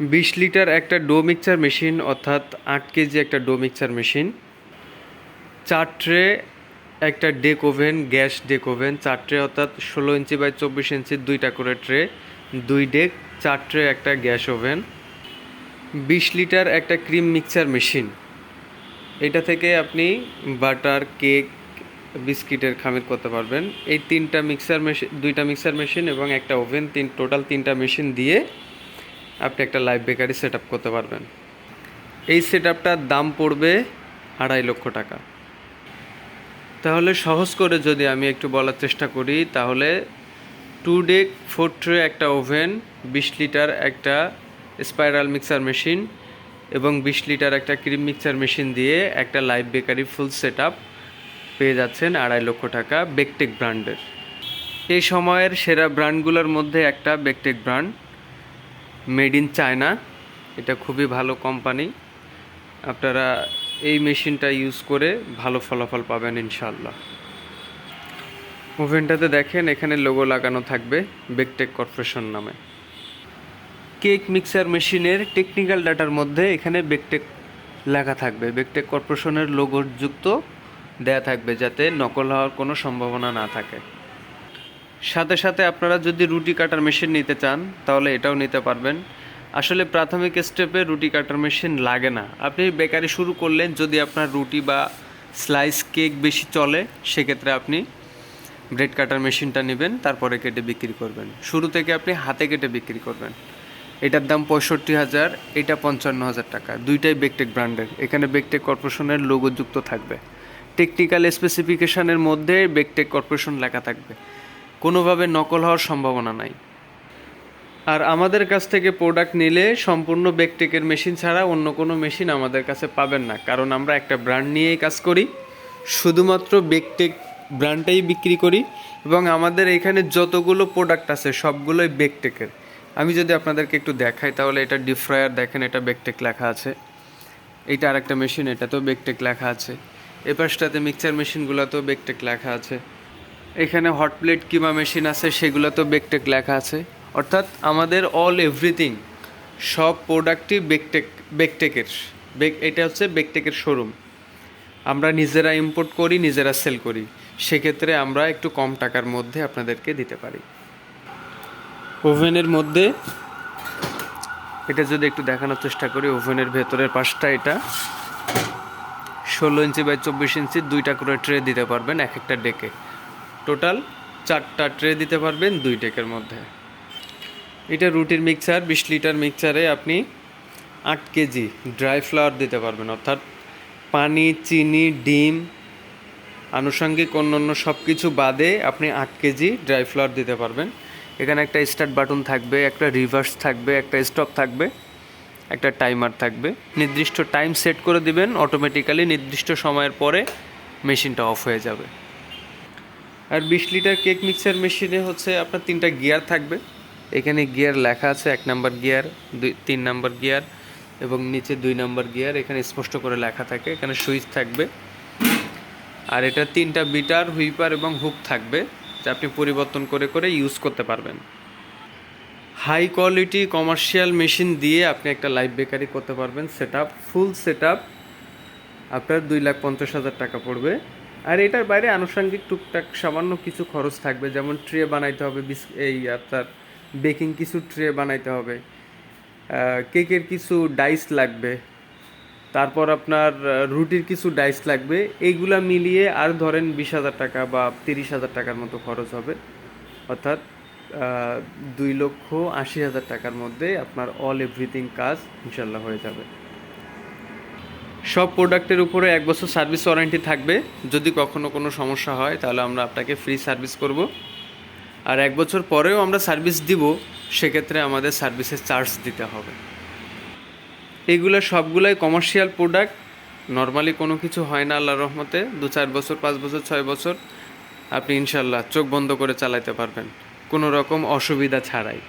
বিশ লিটার একটা dough mixture machine, অর্থাৎ আট কেজি একটা ডো মিক্সচার মেশিন। চার ট্রে একটা deck oven, gas deck oven. চার ট্রে, অর্থাৎ ষোলো ইঞ্চি বাই চব্বিশ ইঞ্চি দুইটা করে ট্রে, দুই ডেক। চার ট্রে একটা গ্যাস ওভেন। বিশ লিটার একটা ক্রিম মিক্সচার মেশিন। এটা থেকে আপনি বাটার, কেক, বিস্কিটের খামির করতে পারবেন। এই তিনটা মিক্সার মেশিন দুইটা মিক্সার মেশিন এবং একটা ওভেন, তিন, টোটাল তিনটা মেশিন দিয়ে আপনি একটা লাইভ বেকারি সেট করতে পারবেন। এই সেট দাম পড়বে আড়াই লক্ষ টাকা। তাহলে সহজ করে যদি আমি একটু বলার চেষ্টা করি, তাহলে টু ডেক ফোর ট্রে একটা ওভেন বিশ লিটার একটা স্পাইরাল মিক্সার মেশিন এবং বিশ লিটার একটা ক্রিম মিক্সার মেশিন দিয়ে একটা লাইভ বেকারি ফুল সেট পেয়ে যাচ্ছেন আড়াই লক্ষ টাকা বেকটেক ব্র্যান্ডের এই সময়ের সেরা ব্র্যান্ডগুলোর মধ্যে একটা Baketech brand made in China. এটা খুবই ভালো কোম্পানি। আপনারা এই মেশিনটা ইউজ করে ভালো ফলাফল পাবেন ইনশাল্লাহ ওভেনটাতে দেখেন, এখানে লোগো লাগানো থাকবে বেকটেক কর্পোরেশন নামে। কেক মিক্সার মেশিনের টেকনিক্যাল ডাটার মধ্যে এখানে বেকটেক লেখা থাকবে। বেকটেক কর্পোরেশনের লোগো যুক্ত দেয়া থাকবে যাতে নকল হওয়ার কোনো সম্ভাবনা না থাকে। সাথে সাথে আপনারা যদি রুটি কাটার মেশিন নিতে চান, তাহলে এটাও নিতে পারবেন। আসলে প্রাথমিক স্টেপে রুটি কাটার মেশিন লাগে না। আপনি বেকারি শুরু করলেন, যদি আপনার রুটি বা স্লাইস কেক বেশি চলে, সেক্ষেত্রে আপনি ব্রেড কাটার মেশিনটা নেবেন, তারপরে কেটে বিক্রি করবেন। শুরু থেকে আপনি হাতে কেটে বিক্রি করবেন। এটার দাম পঁয়ষট্টি হাজার, এটা পঞ্চান্ন হাজার টাকা। দুইটাই বেকটেক ব্র্যান্ডের এখানে বেকটেক কর্পোরেশনের লোগো যুক্ত থাকবে। টেকনিক্যাল স্পেসিফিকেশনের মধ্যে বেকটেক কর্পোরেশন লেখা থাকবে। কোনোভাবে নকল হওয়ার সম্ভাবনা নাই। আর আমাদের কাছ থেকে প্রোডাক্ট নিলে সম্পূর্ণ বেকটেকের মেশিন ছাড়া অন্য কোনো মেশিন আমাদের কাছে পাবেন না। কারণ আমরা একটা ব্র্যান্ড নিয়েই কাজ করি, শুধুমাত্র বেকটেক ব্র্যান্ডটাই বিক্রি করি এবং আমাদের এখানে যতগুলো প্রোডাক্ট আছে সবগুলোই বেকটেকের আমি যদি আপনাদেরকে একটু দেখাই তাহলে এটা ডিপ ফ্রায়ার দেখেন, এটা বেকটেক লেখা আছে। এইটা আরেকটা মেশিন এটাতেও বেকটেক লেখা আছে। এ পাশটাতে মিক্সচার মেশিনগুলোতেও বেকটেক লেখা আছে। এখানে হট প্লেট কিমা মেশিন আছে সেগুলোতেও বেকটেক লেখা আছে। অর্থাৎ আমাদের অল এভরিথিং সব প্রোডাক্টই বেকটেক বেকটেকের বেক এটা হচ্ছে বেকটেকের শোরুম আমরা নিজেরা ইম্পোর্ট করি, নিজেরা সেল করি। সেক্ষেত্রে আমরা একটু কম টাকার মধ্যে আপনাদেরকে দিতে পারি। ওভেনের মধ্যে, এটা যদি একটু দেখানোর চেষ্টা করি, ওভেনের ভেতরের পাশটা এটা। ষোলো ইঞ্চি বাই চব্বিশ ইঞ্চি দুইটা করে ট্রে দিতে পারবেন, এক একটা ডেকে টোটাল চারটা ট্রে দিতে পারবেন দুই ডেকের মধ্যে। এটা রুটির মিক্সার বিশ লিটার মিক্সারে আপনি আট কেজি ড্রাই ফ্লাওয়ার দিতে পারবেন। অর্থাৎ পানি, চিনি, ডিম, আনুষঙ্গিক অন্যান্য সব কিছু বাদে আপনি আট কেজি ড্রাই ফ্লাওয়ার দিতে পারবেন। এখানে একটা স্টার্ট বাটন থাকবে, একটা রিভার্স থাকবে, একটা স্টপ থাকবে, একটা টাইমার থাকবে। নির্দিষ্ট টাইম সেট করে দিবেন অটোমেটিক্যালি নির্দিষ্ট সময়ের পরে মেশিনটা অফ হয়ে যাবে। আর বিশ লিটার কেক মিক্সার মেশিনে হচ্ছে আপনার তিনটা গিয়ার থাকবে। এখানে গিয়ার লেখা আছে, এক নাম্বার গিয়ার, দুই, তিন নাম্বার গিয়ার এবং নিচে দুই নাম্বার গিয়ার এখানে স্পষ্ট করে লেখা থাকে, এখানে সুইচ থাকবে। আর এটা তিনটা বিটার, হুইপার এবং হুক থাকবে যা আপনি পরিবর্তন করে করে ইউজ করতে পারবেন। হাই কোয়ালিটি কমার্শিয়াল মেশিন দিয়ে আপনি একটা লাইভ বেকারি করতে পারবেন। সেট ফুল সেট আপ আপনার দুই লাখ পঞ্চাশ হাজার টাকা পড়বে। আর এটার বাইরে আনুষঙ্গিক টুকটাক সামান্য কিছু খরচ থাকবে, যেমন ট্রে বানাইতে হবে, বিস এই আপনার বেকিং কিছু ট্রে বানাইতে হবে কেকের কিছু ডাইস লাগবে, তারপর আপনার রুটির কিছু ডাইস লাগবে, এইগুলা মিলিয়ে আর ধরেন বিশ হাজার টাকা বা তিরিশ হাজার টাকার মতো খরচ হবে, অর্থাৎ দুই লক্ষ আশি হাজার টাকার মধ্যে আপনার অল এভরিথিং কাজ ইনশাল্লাহ হয়ে যাবে। সব প্রোডাক্টের উপরে এক বছর সার্ভিস ওয়ারেন্টি থাকবে। যদি কখনো কোনো সমস্যা হয়, তাহলে আমরা আপনাকে ফ্রি সার্ভিস করব। আর এক বছর পরেও আমরা সার্ভিস দিব, সেক্ষেত্রে আমাদের সার্ভিসের চার্জ দিতে হবে। এগুলো সবগুলাই কমার্শিয়াল প্রোডাক্ট নর্মালি কোনো কিছু হয় না আল্লাহ রহমতে। দু চার বছর, পাঁচ বছর, ছয় বছর, আপনি ইনশাল্লাহ চোখ বন্ধ করে চালাতে পারবেন। কোনো রকম অসুবিধা ছাড়াই।